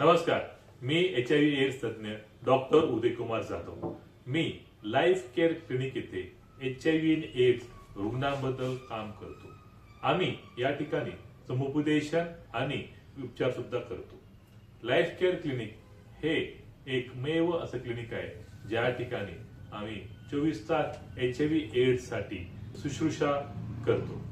नमस्कार मी H I V AIDS तज्ज्ञ डॉक्टर उदयकुमार जाधव. मी लाईफ केअर क्लिनिक येथे एच आय व्ही एड्स रुग्णांबद्दल काम करतो. आम्ही या ठिकाणी समुपदेशन आणि उपचार सुद्धा करतो. लाईफ केअर क्लिनिक हे एकमेव असं क्लिनिक आहे ज्या ठिकाणी आम्ही चोवीस तास एच आय व्ही एड्ससाठी शुश्रूषा करतो.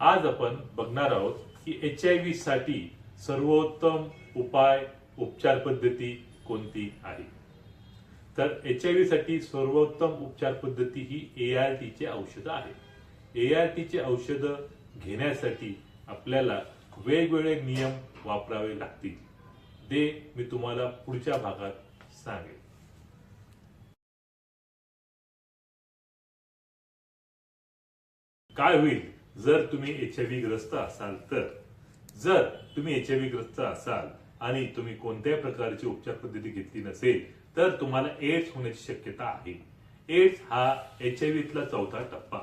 आज आपण बघणार आहोत की एच आय व्ही साठी सर्वोत्तम उपाय उपचार पद्धती कोणती आहे तर एच आय व्ही साठी सर्वोत्तम उपचार पद्धती ही ए आर टीचे औषधं आहे ए आर टीचे औषधं घेण्यासाठी आपल्याला वेगवेगळे नियम वापरावे लागतील. ते मी तुम्हाला पुढच्या भागात सांगेन. काय होईल? जर तुम्ही एच आय व्ही ग्रस्त असाल तर जर तुम्ही एच आय व्ही ग्रस्त असाल आणि तुम्ही कोणत्याही प्रकारची उपचार पद्धती घेतली नसेल तर तुम्हाला एड्स होण्याची शक्यता आहे. एड्स हा एच आय व्हीतला चौथा टप्पा.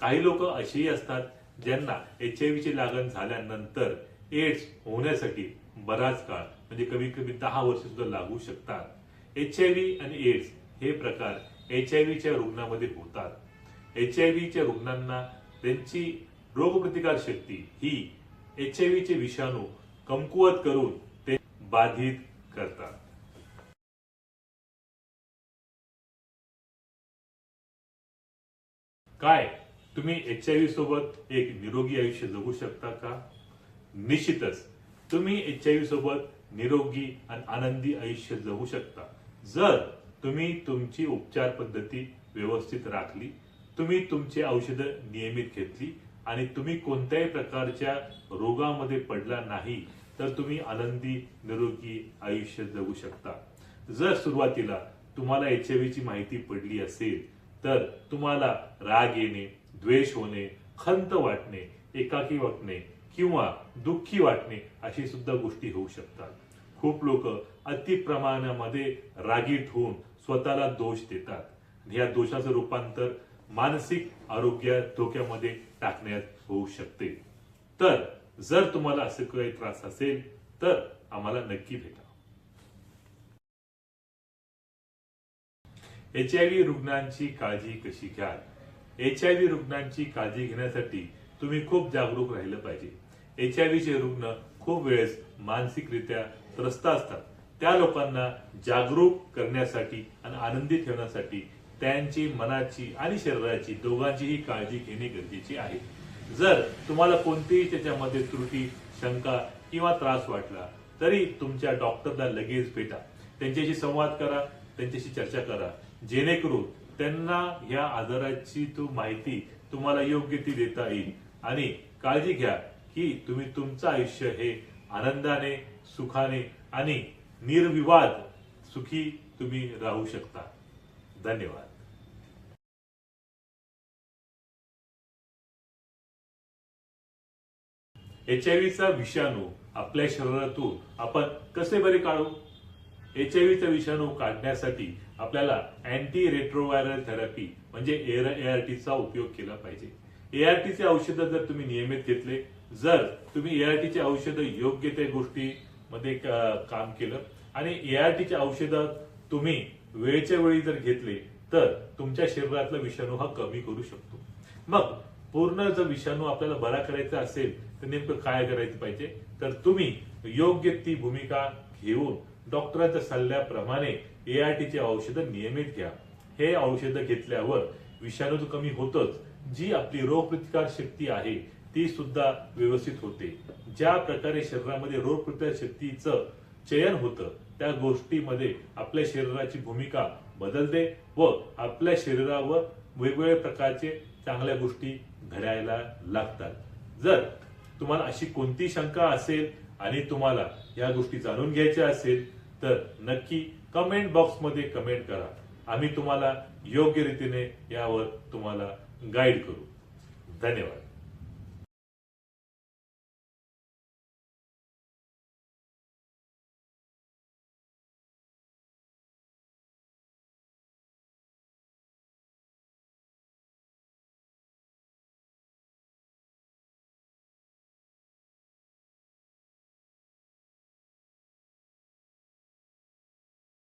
काही लोक असेही असतात ज्यांना एच आय व्हीची लागण झाल्यानंतर एड्स होण्यासाठी बराच काळ म्हणजे कमी कमी दहा वर्ष सुद्धा लागू शकतात. एच आय व्ही आणि एड्स हे प्रकार एच आय व्हीच्या रुग्णामध्ये होतात. एच आय व्हीच्या रुग्णांना त्यांची रोगप्रतिकार शक्ती ही एच आय व्हीचे विषाणू कमकुवत करून ते बाधित करतात. काय? तुम्ही एच आय व्ही सोबत एक निरोगी आयुष्य जगू शकता का? निश्चितच तुम्ही एच आय व्ही सोबत निरोगी आणि आनंदी आयुष्य जगू शकता. जर तुम्ही तुमची उपचार पद्धती व्यवस्थित राखली तुम्ही तुमची औषधं नियमित घेतली आणि तुम्ही कोणत्याही प्रकारच्या रोगामध्ये पडला नाही तर तुम्ही आनंदी निरोगी आयुष्य जगू शकता. जर सुरुवातीला तुम्हाला एच आय माहिती पडली असेल तर तुम्हाला राग येणे द्वेष होणे खंत वाटणे एकाकी वाटणे किंवा दुःखी वाटणे अशी सुद्धा गोष्टी होऊ शकतात. खूप लोक अति प्रमाणामध्ये रागीट होऊन स्वतःला दोष देतात. या दोषाचं रूपांतर मानसिक आरोग्य धोक्यामध्ये टाकण्यात होऊ शकते. तर जर तुम्हाला असे काही त्रास असेल तर आम्हाला नक्की भेटा. एच आय व्ही रुग्णांची काळजी कशी घ्याल? एच आय व्ही रुग्णांची काळजी घेण्यासाठी तुम्ही खूप जागरूक राहिलं पाहिजे. एच आय व्हीचे रुग्ण खूप वेळेस मानसिकरित्या त्रस्त असतात. त्या लोकांना जागरूक करण्यासाठी आणि आनंदी ठेवण्यासाठी त्यांची मनाची आणि शरीराची दोघांचीही काळजी घेणे गरजेचे आहे. जर तुम्हाला कोणतीही त्याच्यामध्ये त्रुटी शंका किंवा त्रास वाटला तरी तुमच्या डॉक्टरला लगेच भेटा. त्यांच्याशी संवाद करा त्यांच्याशी चर्चा करा. जेणेकरून त्यांना या आजाराची तो माहिती तुम्हाला योग्य ती देता येईल. आणि काळजी घ्या की तुम्ही तुमचं आयुष्य हे आनंदाने सुखाने आणि निर्विवाद सुखी तुम्ही राहू शकता. धन्यवाद. एच आय व्हीचा विषाणू आपल्या शरीरातून आपण कसे बरे काढू? एच आय व्हीचा विषाणू काढण्यासाठी आपल्याला अँटी रेट्रोव्हायरल थेरपी म्हणजे एआरटीचा उपयोग केला पाहिजे. एआरटीचे औषधं जर तुम्ही नियमित घेतले जर तुम्ही एआरटीचे औषधं योग्य त्या गोष्टीमध्ये काम केलं आणि एआरटीचे औषधं तुम्ही वेळच्या वेळी जर घेतले तर तुमच्या शरीरातला विषाणू हा कमी करू शकतो. मग पूर्ण जर विषाणू आपल्याला बरा करायचा असेल तर नेमकं काय करायचं पाहिजे? तर तुम्ही योग्य ती भूमिका घेऊन डॉक्टरांच्या सल्ल्याप्रमाणे एआरटीचे औषधं नियमित घ्या. हे औषधं घेतल्यावर विषाणू तर कमी होतच. जी आपली रोगप्रतिकार शक्ती आहे ती सुद्धा व्यवस्थित होते. ज्या प्रकारे शरीरामध्ये रोगप्रतिकार शक्तीचं चयन होतं त्या गोष्टीमध्ये आपल्या शरीराची भूमिका बदलते व आपल्या शरीरावर वेगवेगळ्या प्रकारचे चांगल्या गोष्टी घडायला लागतात. जर तुम्हाला अशी कोणती शंका असेल आणि तुम्हाला या गोष्टी जाणून घ्यायच्या असेल तर नक्की कमेंट बॉक्समध्ये कमेंट करा. आम्ही तुम्हाला योग्य रीतीने यावर तुम्हाला गाईड करू. धन्यवाद.